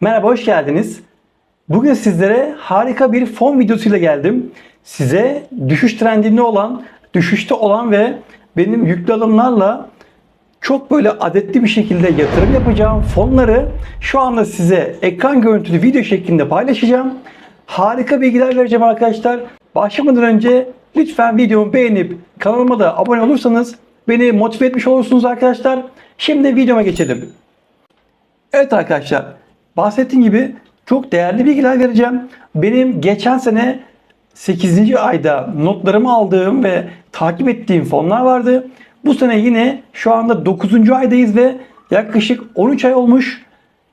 Merhaba, hoş geldiniz. Bugün sizlere harika bir fon videosuyla geldim. Size düşüş trendinde olan, düşüşte olan ve benim yüklü alımlarla çok böyle adetli bir şekilde yatırım yapacağım fonları şu anda size ekran görüntülü video şeklinde paylaşacağım. Harika bilgiler vereceğim arkadaşlar. Başlamadan önce lütfen videomu beğenip kanalıma da abone olursanız beni motive etmiş olursunuz arkadaşlar. Şimdi videoma geçelim. Evet arkadaşlar, bahsettiğim gibi çok değerli bilgiler vereceğim. Benim geçen sene 8. ayda notlarımı aldığım ve takip ettiğim fonlar vardı. Bu sene yine şu anda 9. aydayız ve yaklaşık 13 ay olmuş.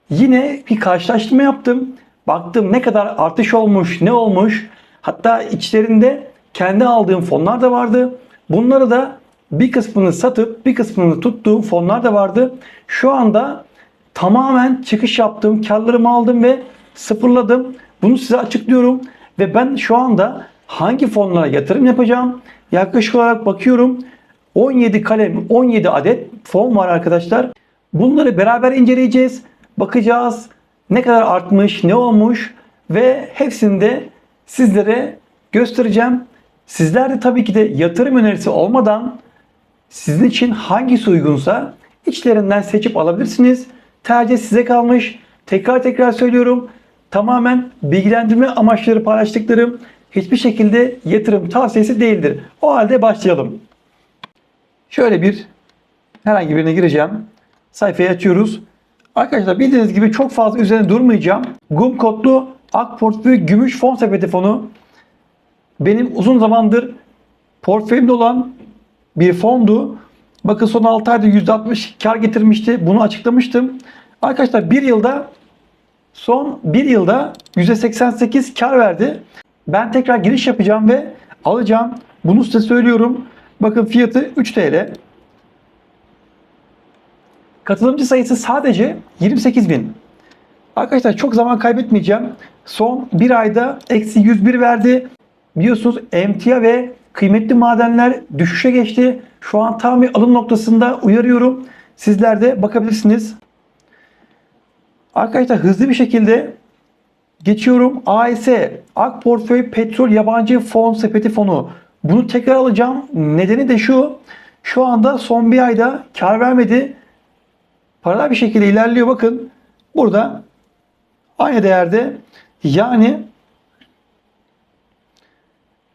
Yine bir karşılaştırma yaptım. Baktım ne kadar artış olmuş, ne olmuş. Hatta içlerinde kendi aldığım fonlar da vardı. Bunları da bir kısmını satıp bir kısmını tuttuğum fonlar da vardı. Şu anda tamamen çıkış yaptım, karlarımı aldım ve sıfırladım. Bunu size açıklıyorum ve ben şu anda hangi fonlara yatırım yapacağım? Yaklaşık olarak bakıyorum 17 kalem, 17 adet fon var arkadaşlar. Bunları beraber inceleyeceğiz. Bakacağız ne kadar artmış, ne olmuş ve hepsini de sizlere göstereceğim. Sizler de tabii ki de yatırım önerisi olmadan sizin için hangisi uygunsa içlerinden seçip alabilirsiniz. Tercih size kalmış. Tekrar tekrar söylüyorum. Tamamen bilgilendirme amaçları paylaştıklarım hiçbir şekilde yatırım tavsiyesi değildir. O halde başlayalım. Şöyle bir herhangi birine gireceğim. Sayfayı açıyoruz. Arkadaşlar bildiğiniz gibi çok fazla üzerine durmayacağım. GUM kodlu Ak Portföy Gümüş Fon Sepeti fonu benim uzun zamandır portföyümde olan bir fondu. Bakın son 6 ayda %60 kar getirmişti. Bunu açıklamıştım. Arkadaşlar bir yılda son bir yılda %88 kar verdi. Ben tekrar giriş yapacağım ve alacağım. Bunu size söylüyorum. Bakın fiyatı 3 TL. Katılımcı sayısı sadece 28 bin. Arkadaşlar çok zaman kaybetmeyeceğim. Son bir ayda eksi 101 verdi. Biliyorsunuz emtia ve kıymetli madenler düşüşe geçti. Şu an tam bir alım noktasında uyarıyorum. Sizler de bakabilirsiniz. Arkadaşlar hızlı bir şekilde geçiyorum. AES, Ak Portföy Petrol Yabancı Fon Sepeti Fonu. Bunu tekrar alacağım. Nedeni de şu. Şu anda son bir ayda kar vermedi. Paralel bir şekilde ilerliyor. Bakın burada aynı değerde yani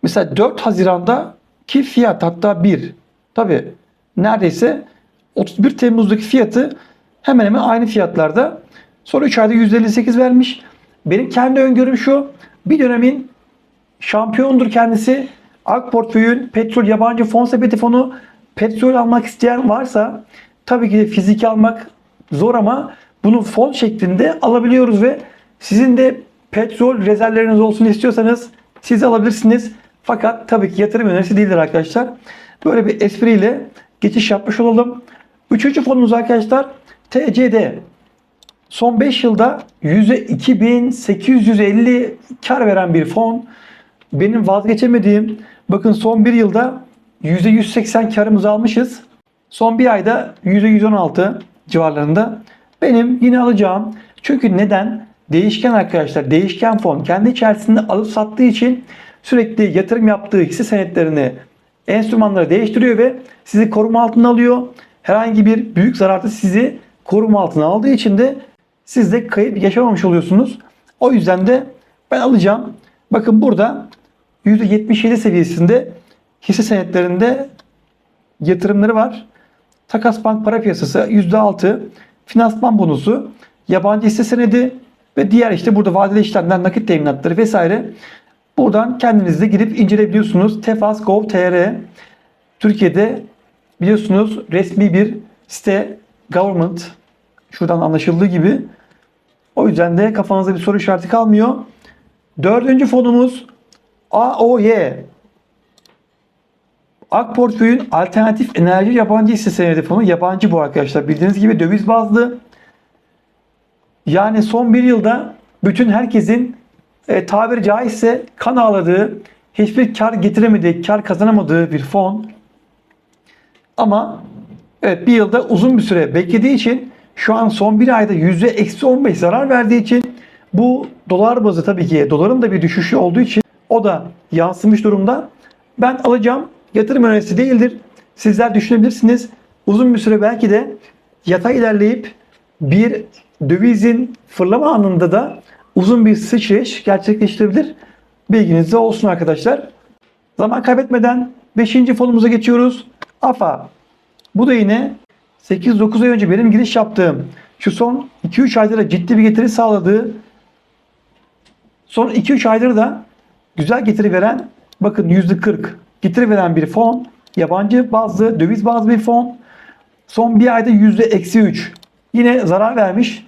mesela 4 Haziran'da ki fiyat hatta 1 tabi neredeyse 31 Temmuz'daki fiyatı hemen hemen aynı fiyatlarda. Sonra 3 ayda %58 vermiş. Benim kendi öngörüm şu. Bir dönemin şampiyondur kendisi. Ak portföyün petrol yabancı fon sepeti fonu petrol almak isteyen varsa tabii ki de fiziki almak zor ama bunu fon şeklinde alabiliyoruz ve sizin de petrol rezervleriniz olsun istiyorsanız siz alabilirsiniz. Fakat tabii ki yatırım önerisi değildir arkadaşlar. Böyle bir espriyle geçiş yapmış olalım. Üçüncü fonumuz arkadaşlar TCD. Son 5 yılda %2850 kar veren bir fon. Benim vazgeçemediğim bakın son 1 yılda %180 karımızı almışız. Son bir ayda %116 civarlarında. Benim yine alacağım. Çünkü neden? Değişken arkadaşlar. Değişken fon kendi içerisinde alıp sattığı için sürekli yatırım yaptığı hisse senetlerini enstrümanları değiştiriyor ve sizi koruma altına alıyor. Herhangi bir büyük zararda sizi koruma altına aldığı için de siz de kayıp yaşamamış oluyorsunuz. O yüzden de ben alacağım. Bakın burada %77 seviyesinde hisse senetlerinde yatırımları var. Takas Bank para piyasası %6, finansman bonusu, yabancı hisse senedi ve diğer işte burada vadeli işlemler, nakit teminatları vesaire. Buradan kendiniz de girip inceleyebiliyorsunuz. Tefas Gov.tr Türkiye'de biliyorsunuz resmi bir site government şuradan anlaşıldığı gibi. O yüzden de kafanızda bir soru işareti kalmıyor. Dördüncü fonumuz AOY. Ak Portföy'ün alternatif enerji yabancı hisse senedi fonu. Yabancı bu arkadaşlar. Bildiğiniz gibi döviz bazlı. Yani son bir yılda bütün herkesin e, tabiri caizse kan ağladığı, hiçbir kar getiremediği, kar kazanamadığı bir fon. Ama evet bir yılda uzun bir süre beklediği için şu an son bir ayda %-15 zarar verdiği için bu dolar bazı tabii ki doların da bir düşüşü olduğu için o da yansımış durumda. Ben alacağım yatırım önerisi değildir. Sizler düşünebilirsiniz. Uzun bir süre belki de yatay ilerleyip bir dövizin fırlama anında da uzun bir sıçrayış gerçekleştirebilir. Bilginizde olsun arkadaşlar. Zaman kaybetmeden 5. fonumuza geçiyoruz. AFA. Bu da yine 8-9 ay önce benim giriş yaptığım şu son 2-3 aydır da ciddi bir getiri sağladığı son 2-3 aydır da güzel getiri veren bakın %40 getiri veren bir fon. Yabancı bazlı, döviz bazlı bir fon. Son bir ayda %-3. Yine zarar vermiş.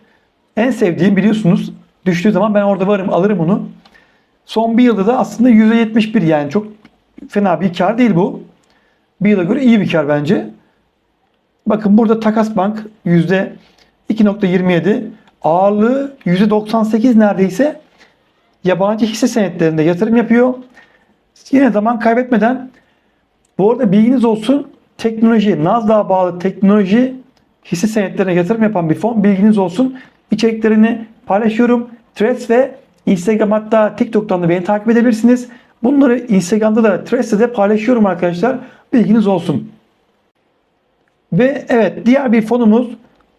En sevdiğim biliyorsunuz düştüğü zaman ben orada varım alırım onu. Son bir yılda da aslında %71 yani çok fena bir kar değil bu. Bir yıla göre iyi bir kar bence. Bakın burada Takas Bank %2.27 ağırlığı %98 neredeyse yabancı hisse senetlerinde yatırım yapıyor. Yine zaman kaybetmeden bu arada bilginiz olsun teknoloji, Nasdaq'a bağlı teknoloji hisse senetlerine yatırım yapan bir fon. Bilginiz olsun. İçeriklerini paylaşıyorum. Threads ve Instagram hatta TikTok'tan da beni takip edebilirsiniz. Bunları Instagram'da da Threads'te de paylaşıyorum arkadaşlar. Bilginiz olsun. Ve evet diğer bir fonumuz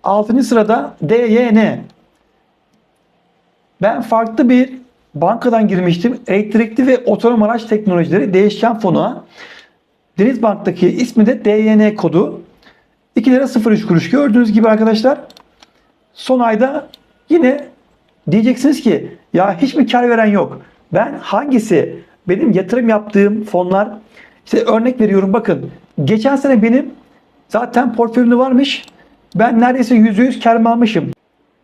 6. sırada DYN. Ben farklı bir bankadan girmiştim. Elektrikli ve otonom araç teknolojileri değişken fonu. Denizbank'taki ismi de DYN kodu. 2 lira 03 kuruş gördüğünüz gibi arkadaşlar. Son ayda yine diyeceksiniz ki ya hiç mi kar veren yok? Ben hangisi benim yatırım yaptığım fonlar işte örnek veriyorum bakın geçen sene benim zaten portföyümde varmış. Ben neredeyse %100 kar almışım.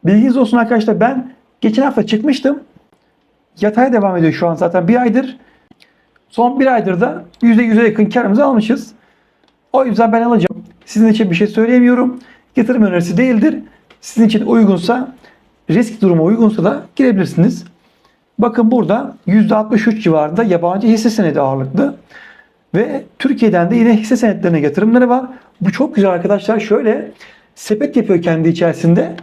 Bilginiz olsun arkadaşlar ben geçen hafta çıkmıştım. Yatay devam ediyor şu an zaten bir aydır. Son bir aydır da %100'e yakın karımızı almışız. O yüzden ben alacağım. Sizin için bir şey söyleyemiyorum. Yatırım önerisi değildir. Sizin için uygunsa, risk durumu uygunsa da girebilirsiniz. Bakın burada %63 civarında yabancı hisse senedi ağırlıklı. Ve Türkiye'den de yine hisse senetlerine yatırımları var. Bu çok güzel arkadaşlar. Şöyle sepet yapıyor kendi içerisinde.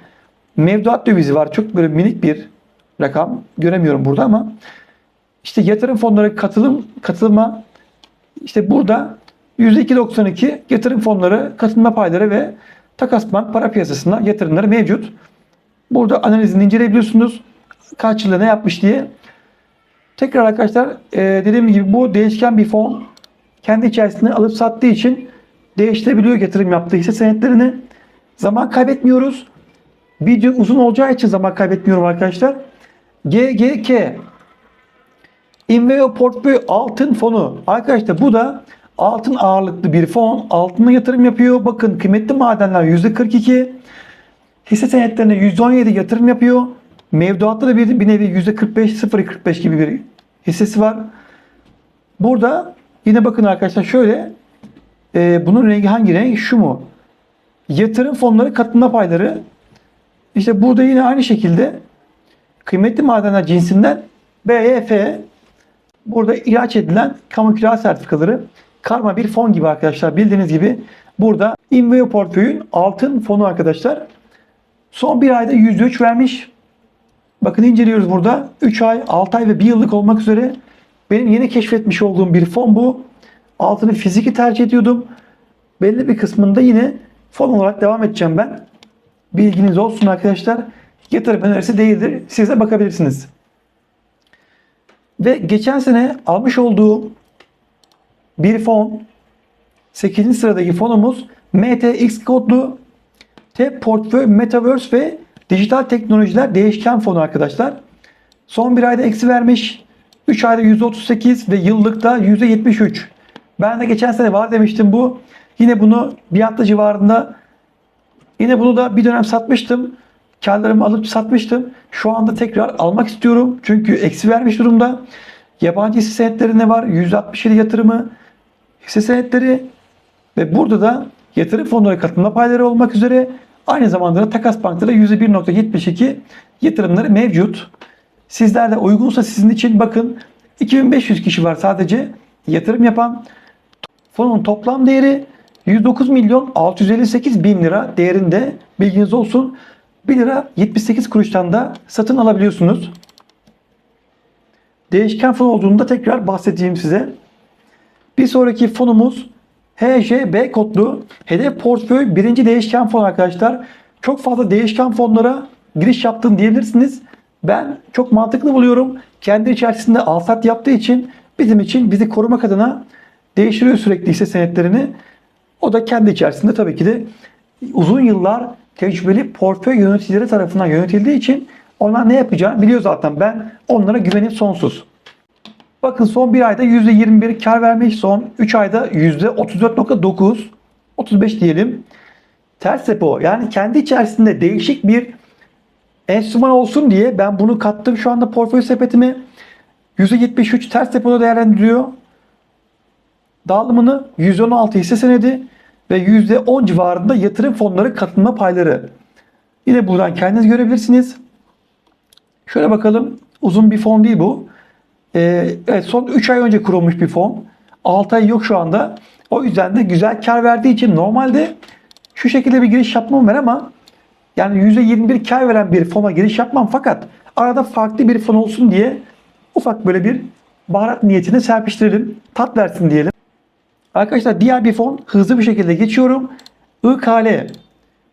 Mevduat dövizi var. Çok böyle minik bir rakam. Göremiyorum burada ama işte yatırım fonları katılım katılma işte burada %2.92 yatırım fonları katılma payları ve takas bank para piyasasına yatırımları mevcut. Burada analizini inceleyebiliyorsunuz. Kaç yılda ne yapmış diye. Tekrar arkadaşlar e, dediğim gibi bu değişken bir fon. Kendi içerisinde alıp sattığı için değiştirebiliyor yatırım yaptığı hisse senetlerini. Zaman kaybetmiyoruz. Video uzun olacağı için zaman kaybetmiyorum arkadaşlar. GGK Inveo Portföy Altın Fonu. Arkadaşlar bu da altın ağırlıklı bir fon. Altına yatırım yapıyor. Bakın kıymetli madenler %42. Hisse senetlerine %17 yatırım yapıyor. Mevduatta da bir, bir nevi %45, 0.45 gibi bir hissesi var. Burada yine bakın arkadaşlar şöyle e, bunun rengi hangi renk? Şu mu? Yatırım fonları katılma payları. İşte burada yine aynı şekilde kıymetli madenler cinsinden BYF burada ihraç edilen kamu kira sertifikaları karma bir fon gibi arkadaşlar. Bildiğiniz gibi burada Inveo portföyün altın fonu arkadaşlar. Son bir ayda %3 vermiş. Bakın inceliyoruz burada. 3 ay, 6 ay ve 1 yıllık olmak üzere benim yeni keşfetmiş olduğum bir fon bu. Altını fiziki tercih ediyordum. Belli bir kısmında yine fon olarak devam edeceğim ben. Bilginiz olsun arkadaşlar. Yatırım önerisi değildir. Siz de bakabilirsiniz. Ve geçen sene almış olduğum bir fon 8. sıradaki fonumuz MTX kodlu T portföy Metaverse ve dijital teknolojiler değişken fonu arkadaşlar. Son bir ayda eksi vermiş. 3 ayda %38 ve yıllıkta %73. Ben de geçen sene var demiştim bu. Yine bunu bir hafta civarında yine bunu da bir dönem satmıştım. Karlarımı alıp satmıştım. Şu anda tekrar almak istiyorum. Çünkü eksi vermiş durumda. Yabancı hisse senetlerinde var. %67 yatırımı hisse senetleri ve burada da yatırım fonları katılma payları olmak üzere aynı zamanda da Takas Bank'ta da %1.72 yatırımları mevcut. Sizler de uygunsa sizin için bakın 2500 kişi var sadece yatırım yapan. Fonun toplam değeri 109 milyon 658 bin lira değerinde bilginiz olsun. 1 lira 78 kuruştan da satın alabiliyorsunuz. Değişken fon olduğunda tekrar bahsedeyim size. Bir sonraki fonumuz HJB kodlu hedef portföy birinci değişken fon arkadaşlar. Çok fazla değişken fonlara giriş yaptın diyebilirsiniz. Ben çok mantıklı buluyorum. Kendi içerisinde alsat yaptığı için bizim için bizi korumak adına değiştiriyor sürekli hisse senetlerini. O da kendi içerisinde tabii ki de uzun yıllar tecrübeli portföy yöneticileri tarafından yönetildiği için onlar ne yapacağını biliyor zaten. Ben onlara güvenim sonsuz. Bakın son bir ayda %21 kar vermiş. Son 3 ayda %34.9 35 diyelim. Ters repo yani kendi içerisinde değişik bir enstrüman olsun diye ben bunu kattım şu anda portföy sepetime. %73 ters repoda değerlendiriyor. Dağılımını %16 hisse senedi ve %10 civarında yatırım fonları katılma payları. Yine buradan kendiniz görebilirsiniz. Şöyle bakalım. Uzun bir fon değil bu. Ee, evet, son 3 ay önce kurulmuş bir fon. 6 ay yok şu anda. O yüzden de güzel kar verdiği için normalde şu şekilde bir giriş yapmam var ama yani %21 kar veren bir fona giriş yapmam fakat arada farklı bir fon olsun diye ufak böyle bir baharat niyetine serpiştirelim. Tat versin diyelim. Arkadaşlar diğer bir fon hızlı bir şekilde geçiyorum. IKL.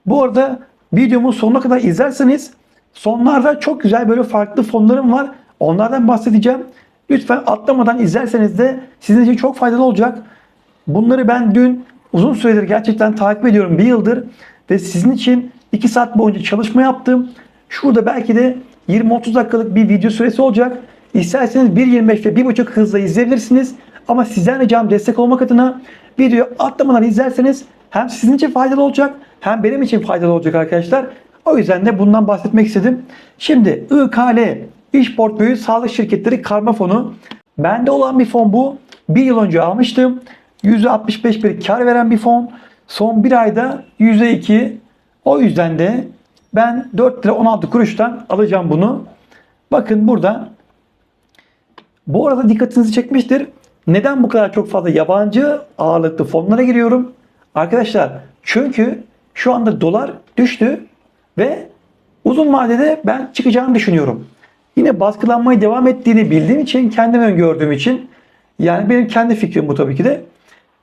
Bu arada videomun sonuna kadar izlerseniz sonlarda çok güzel böyle farklı fonlarım var. Onlardan bahsedeceğim. Lütfen atlamadan izlerseniz de sizin için çok faydalı olacak. Bunları ben dün uzun süredir gerçekten takip ediyorum bir yıldır ve sizin için 2 saat boyunca çalışma yaptım. Şurada belki de 20-30 dakikalık bir video süresi olacak. İsterseniz 1.25 ve 1.5 hızla izleyebilirsiniz. Ama sizden ricam destek olmak adına videoyu atlamadan izlerseniz hem sizin için faydalı olacak hem benim için faydalı olacak arkadaşlar. O yüzden de bundan bahsetmek istedim. Şimdi IKL İş Portföyü Sağlık Şirketleri Karma Fonu. Bende olan bir fon bu. Bir yıl önce almıştım. %65 bir kar veren bir fon. Son bir ayda %2. O yüzden de ben 4 lira 16 kuruştan alacağım bunu. Bakın burada. Bu arada dikkatinizi çekmiştir. Neden bu kadar çok fazla yabancı ağırlıklı fonlara giriyorum? Arkadaşlar çünkü şu anda dolar düştü ve uzun vadede ben çıkacağını düşünüyorum. Yine baskılanmaya devam ettiğini bildiğim için, kendim öngördüğüm için yani benim kendi fikrim bu tabii ki de.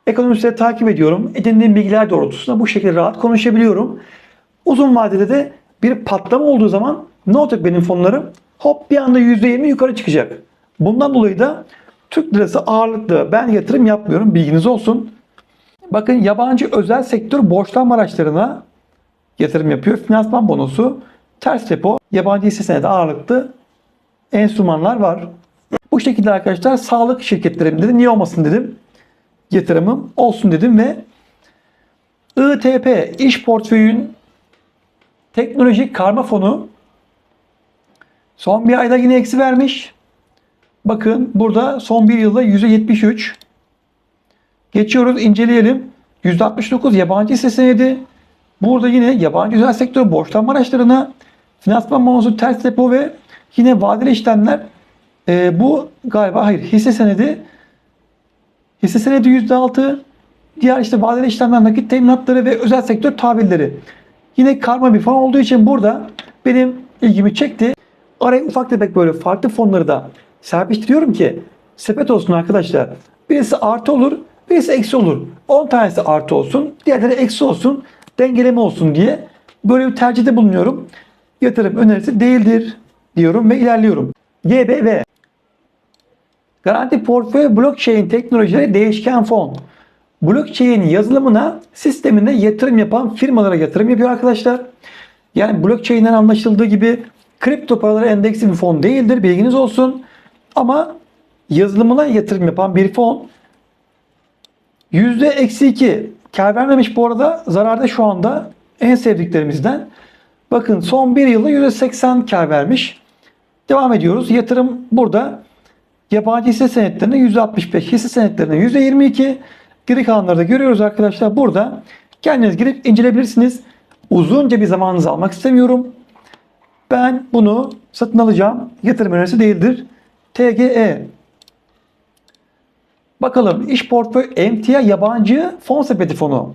Ekonomistleri takip ediyorum. Edindiğim bilgiler doğrultusunda bu şekilde rahat konuşabiliyorum. Uzun vadede de bir patlama olduğu zaman ne olacak benim fonlarım? Hop bir anda %20 yukarı çıkacak. Bundan dolayı da Türk lirası ağırlıklı ben yatırım yapmıyorum bilginiz olsun. Bakın yabancı özel sektör borçlanma araçlarına yatırım yapıyor. Finansman bonosu, ters repo, yabancı hisse senedi ağırlıklı enstrümanlar var. Bu şekilde arkadaşlar sağlık şirketlerim dedim. Niye olmasın dedim. Yatırımım olsun dedim ve ITP iş portföyün teknolojik karma fonu son bir ayda yine eksi vermiş. Bakın burada son bir yılda %73. Geçiyoruz inceleyelim. %69 yabancı hisse senedi. Burada yine yabancı özel sektör borçlanma araçlarına finansman bonosu ters depo ve yine vadeli işlemler e, bu galiba hayır hisse senedi hisse senedi %6 diğer işte vadeli işlemler nakit teminatları ve özel sektör tahvilleri. Yine karma bir fon olduğu için burada benim ilgimi çekti. Araya ufak tefek böyle farklı fonları da serpiştiriyorum ki sepet olsun arkadaşlar. Birisi artı olur, birisi eksi olur. 10 tanesi artı olsun, diğerleri eksi olsun, dengeleme olsun diye böyle bir tercihte bulunuyorum. Yatırım önerisi değildir diyorum ve ilerliyorum. GBV Garanti Portföy Blockchain Teknolojileri Değişken Fon. Blockchain yazılımına, sistemine yatırım yapan firmalara yatırım yapıyor arkadaşlar. Yani blockchain'den anlaşıldığı gibi kripto paraları endeksi bir fon değildir. Bilginiz olsun. Ama yazılımına yatırım yapan bir fon %-2 kar vermemiş bu arada. Zararda şu anda en sevdiklerimizden. Bakın son bir yılda %80 kar vermiş. Devam ediyoruz. Yatırım burada yabancı hisse senetlerine %65, hisse senetlerine %22. Geri kalanları da görüyoruz arkadaşlar. Burada kendiniz girip inceleyebilirsiniz. Uzunca bir zamanınızı almak istemiyorum. Ben bunu satın alacağım. Yatırım önerisi değildir. TGE Bakalım iş portföy emtia yabancı fon sepeti fonu.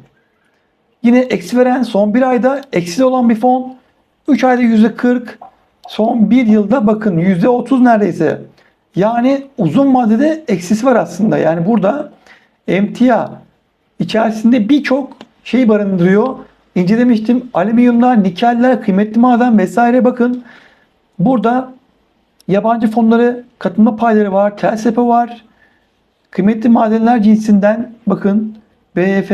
Yine eksi veren son bir ayda eksi olan bir fon. 3 ayda %40. Son bir yılda bakın %30 neredeyse. Yani uzun vadede eksisi var aslında. Yani burada emtia içerisinde birçok şey barındırıyor. İncelemiştim. Alüminyumlar, nikeller, kıymetli maden vesaire bakın. Burada yabancı fonları katılma payları var. TLSP var. Kıymetli madenler cinsinden bakın BF,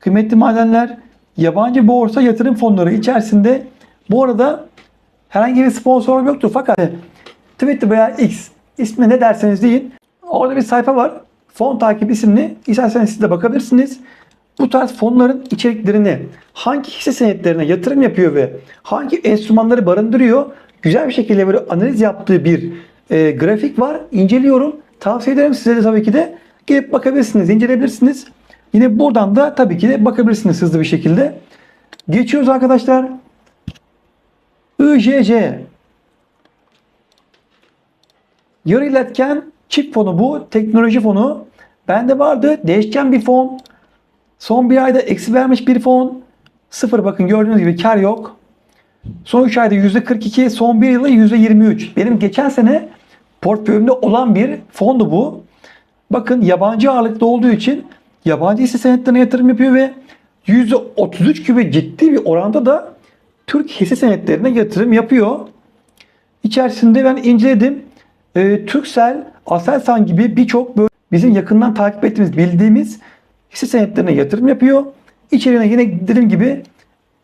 kıymetli madenler yabancı borsa yatırım fonları içerisinde bu arada herhangi bir sponsorum yoktur fakat Twitter veya X ismi ne derseniz deyin orada bir sayfa var. Fon takip isimli. İsterseniz siz de bakabilirsiniz. Bu tarz fonların içeriklerini hangi hisse senetlerine yatırım yapıyor ve hangi enstrümanları barındırıyor güzel bir şekilde böyle analiz yaptığı bir e, grafik var. İnceliyorum. Tavsiye ederim size de tabii ki de gelip bakabilirsiniz, inceleyebilirsiniz. Yine buradan da tabii ki de bakabilirsiniz hızlı bir şekilde. Geçiyoruz arkadaşlar. IJC Yarı iletken çift fonu bu. Teknoloji fonu. Bende vardı. Değişken bir fon. Son bir ayda eksi vermiş bir fon. Sıfır bakın gördüğünüz gibi kar yok. Son 3 ayda %42, son 1 yılda %23. Benim geçen sene portföyümde olan bir fondu bu. Bakın yabancı ağırlıklı olduğu için yabancı hisse senetlerine yatırım yapıyor ve %33 gibi ciddi bir oranda da Türk hisse senetlerine yatırım yapıyor. İçerisinde ben inceledim. Ee, Türksel, Aselsan gibi birçok bizim yakından takip ettiğimiz, bildiğimiz hisse senetlerine yatırım yapıyor. İçeriğine yine dediğim gibi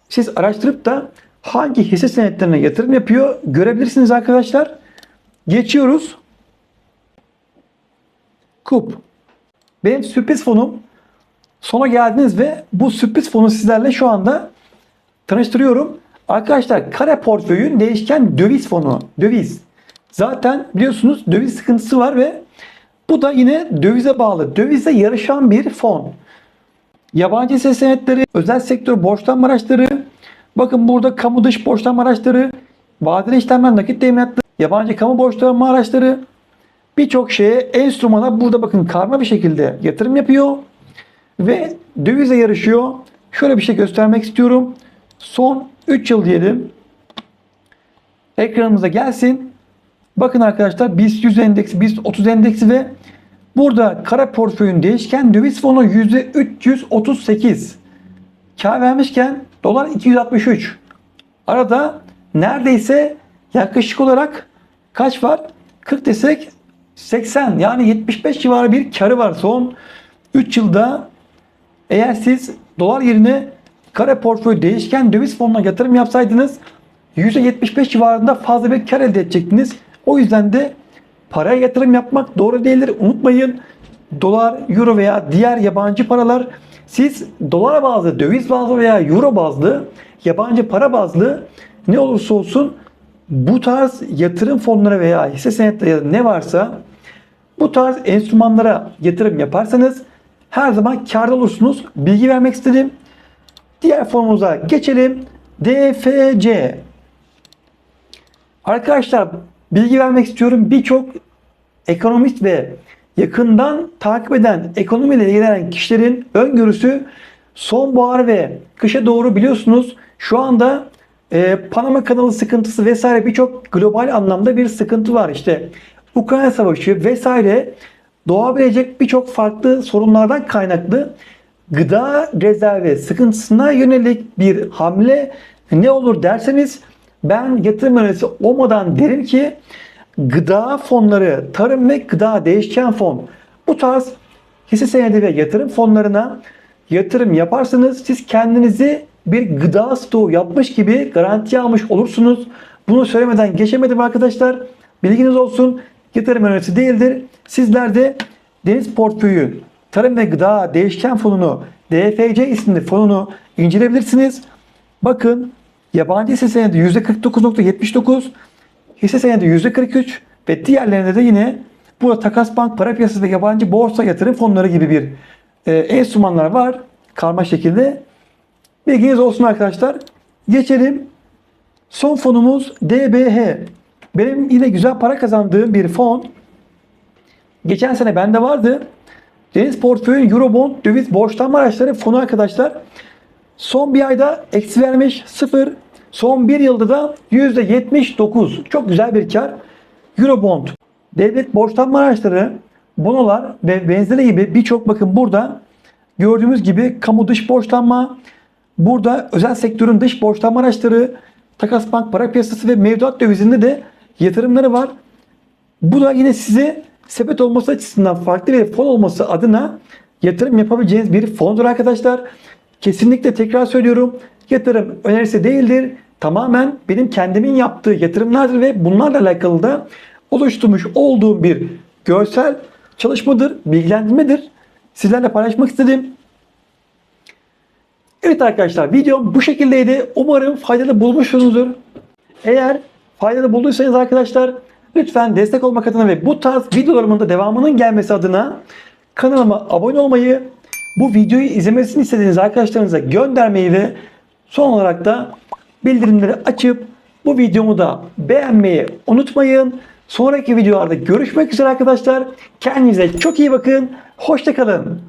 siz araştırıp da hangi hisse senetlerine yatırım yapıyor görebilirsiniz arkadaşlar. Geçiyoruz. Kup. Benim sürpriz fonum sona geldiniz ve bu sürpriz fonu sizlerle şu anda tanıştırıyorum. Arkadaşlar kare portföyün değişken döviz fonu. Döviz. Zaten biliyorsunuz döviz sıkıntısı var ve bu da yine dövize bağlı. Dövize yarışan bir fon. Yabancı hisse senetleri, özel sektör borçlanma araçları, bakın burada kamu dış borçlanma araçları, vadeli işlemler nakit teminatlı, yabancı kamu borçlanma araçları, birçok şeye enstrümana burada bakın karma bir şekilde yatırım yapıyor ve dövize yarışıyor. Şöyle bir şey göstermek istiyorum. Son 3 yıl diyelim. Ekranımıza gelsin. Bakın arkadaşlar BIST 100 endeksi, BIST 30 endeksi ve burada kara portföyün değişken döviz fonu %338. Kar vermişken dolar 263. Arada neredeyse yaklaşık olarak kaç var? 40 desek 80 yani 75 civarı bir karı var son 3 yılda. Eğer siz dolar yerine kare portföy değişken döviz fonuna yatırım yapsaydınız %75 civarında fazla bir kar elde edecektiniz. O yüzden de paraya yatırım yapmak doğru değildir. Unutmayın dolar, euro veya diğer yabancı paralar siz dolar bazlı, döviz bazlı veya euro bazlı, yabancı para bazlı ne olursa olsun bu tarz yatırım fonları veya hisse senetleri ne varsa bu tarz enstrümanlara yatırım yaparsanız her zaman karda olursunuz. Bilgi vermek istedim. Diğer fonumuza geçelim. DFC. Arkadaşlar bilgi vermek istiyorum. Birçok ekonomist ve yakından takip eden, ekonomiyle ilgilenen kişilerin öngörüsü sonbahar ve kışa doğru biliyorsunuz şu anda e, Panama kanalı sıkıntısı vesaire birçok global anlamda bir sıkıntı var. İşte Ukrayna savaşı vesaire doğabilecek birçok farklı sorunlardan kaynaklı gıda rezervi sıkıntısına yönelik bir hamle ne olur derseniz ben yatırım önerisi olmadan derim ki gıda fonları, tarım ve gıda değişken fon bu tarz hisse senedi ve yatırım fonlarına yatırım yaparsanız siz kendinizi bir gıda stoğu yapmış gibi garanti almış olursunuz. Bunu söylemeden geçemedim arkadaşlar. Bilginiz olsun. Yatırım önerisi değildir. Sizler de deniz portföyü, tarım ve gıda değişken fonunu, DFC isimli fonunu inceleyebilirsiniz. Bakın yabancı hisse senedi %49.79, hisse senedi %43 ve diğerlerinde de yine burada takas bank, para piyasası ve yabancı borsa yatırım fonları gibi bir e, enstrümanlar var. Karma şekilde. Bilginiz olsun arkadaşlar. Geçelim. Son fonumuz DBH. Benim yine güzel para kazandığım bir fon. Geçen sene bende vardı. Deniz Portföy'ün Eurobond döviz borçlanma araçları fonu arkadaşlar. Son bir ayda eksi vermiş 0. Son bir yılda da %79. Çok güzel bir kar. Eurobond, devlet borçlanma araçları, bonolar ve benzeri gibi birçok bakın burada gördüğümüz gibi kamu dış borçlanma, burada özel sektörün dış borçlanma araçları, takas bank para piyasası ve mevduat dövizinde de yatırımları var. Bu da yine size sepet olması açısından farklı bir fon olması adına yatırım yapabileceğiniz bir fondur arkadaşlar. Kesinlikle tekrar söylüyorum. Yatırım önerisi değildir. Tamamen benim kendimin yaptığı yatırımlardır ve bunlarla alakalı da oluşturmuş olduğum bir görsel çalışmadır, bilgilendirmedir. Sizlerle paylaşmak istedim. Evet arkadaşlar videom bu şekildeydi. Umarım faydalı bulmuşsunuzdur. Eğer faydalı bulduysanız arkadaşlar lütfen destek olmak adına ve bu tarz videolarımın da devamının gelmesi adına kanalıma abone olmayı, bu videoyu izlemesini istediğiniz arkadaşlarınıza göndermeyi ve son olarak da bildirimleri açıp bu videomu da beğenmeyi unutmayın. Sonraki videolarda görüşmek üzere arkadaşlar. Kendinize çok iyi bakın. Hoşçakalın.